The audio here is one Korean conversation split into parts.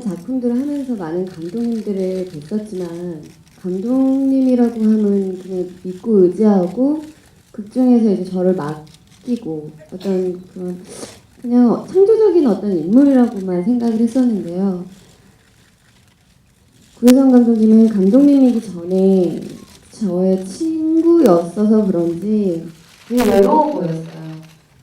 작품들을 하면서 많은 감독님들을 뵀었지만 감독님이라고 하면 그냥 믿고 의지하고 극 중에서 이제 저를 맡기고 어떤 그런 그냥 창조적인 어떤 인물이라고만 생각을 했었는데요. 구혜성 감독님은 감독님이기 전에 저의 친구였어서 그런지 되게 외로워 보였어요.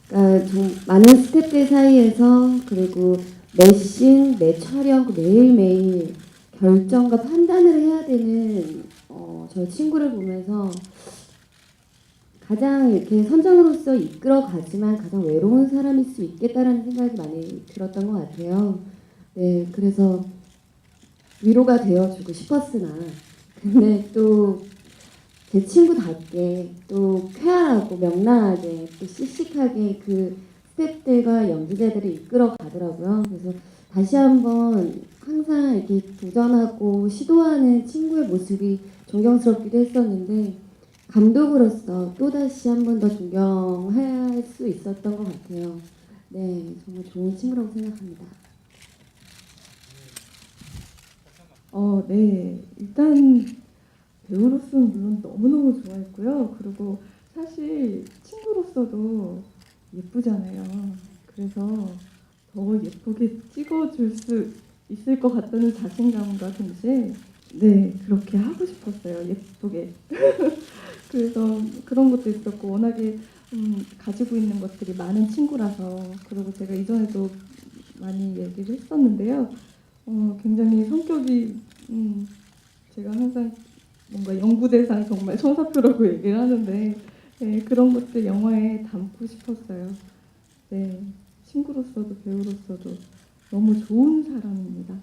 그러니까 좀 많은 스태프들 사이에서 그리고 매 씬, 매 촬영, 그 매일매일 결정과 판단을 해야 되는 어, 저희 친구를 보면서 가장 이렇게 선장으로서 이끌어 가지만 가장 외로운 사람일 수 있겠다라는 생각이 많이 들었던 것 같아요. 네, 그래서 위로가 되어주고 싶었으나 근데 또 제 친구답게 또 쾌활하고 명랑하게 또 씩씩하게 그 스태프들과 연기자들을 이끌어 가더라고요. 그래서 다시 한번 항상 이렇게 도전하고 시도하는 친구의 모습이 존경스럽기도 했었는데 감독으로서 또 다시 한 번 더 존경할 수 있었던 것 같아요. 네, 정말 좋은 친구라고 생각합니다. 어, 네. 일단 배우로서는 물론 너무너무 좋아했고요. 그리고 사실 친구로서도 예쁘잖아요. 그래서 더 예쁘게 찍어줄 수 있을 것 같다는 자신감과 동시에 네, 그렇게 하고 싶었어요. 예쁘게. 그래서 그런 것도 있었고 워낙에 음, 가지고 있는 것들이 많은 친구라서 그리고 제가 이전에도 많이 얘기를 했었는데요. 어, 굉장히 성격이 음, 제가 항상 뭔가 연구 대상 정말 천사표라고 얘기를 하는데 네, 그런 것들 영화에 담고 싶었어요. 네, 친구로서도 배우로서도 너무 좋은 사람입니다.